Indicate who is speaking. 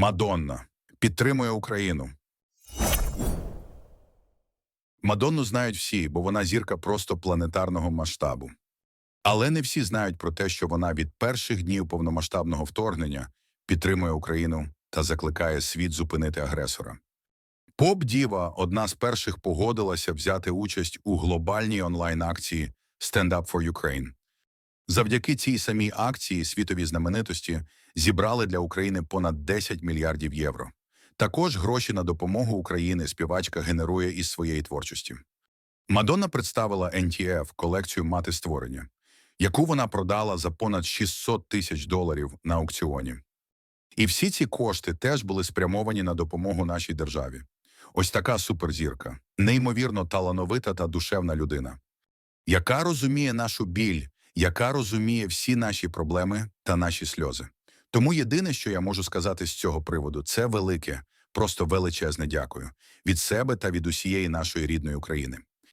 Speaker 1: Мадонна підтримує Україну. Мадонну знають всі, бо вона зірка просто планетарного масштабу. Але не всі знають про те, що вона від перших днів повномасштабного вторгнення підтримує Україну та закликає світ зупинити агресора. Поп Діва одна з перших погодилася взяти участь у глобальній онлайн-акції Stand Up for Ukraine. Завдяки цій самій акції світові знаменитості зібрали для України понад 10 мільярдів євро. Також гроші на допомогу Україні співачка генерує із своєї творчості. Мадонна представила NTF колекцію мати створення, яку вона продала за понад 600 тисяч доларів на аукціоні. І всі ці кошти теж були спрямовані на допомогу нашій державі. Ось така суперзірка, неймовірно талановита та душевна людина, яка розуміє нашу біль, яка розуміє всі наші проблеми та наші сльози. Тому єдине, що я можу сказати з цього приводу, це велике, просто величезне дякую від себе та від усієї нашої рідної України.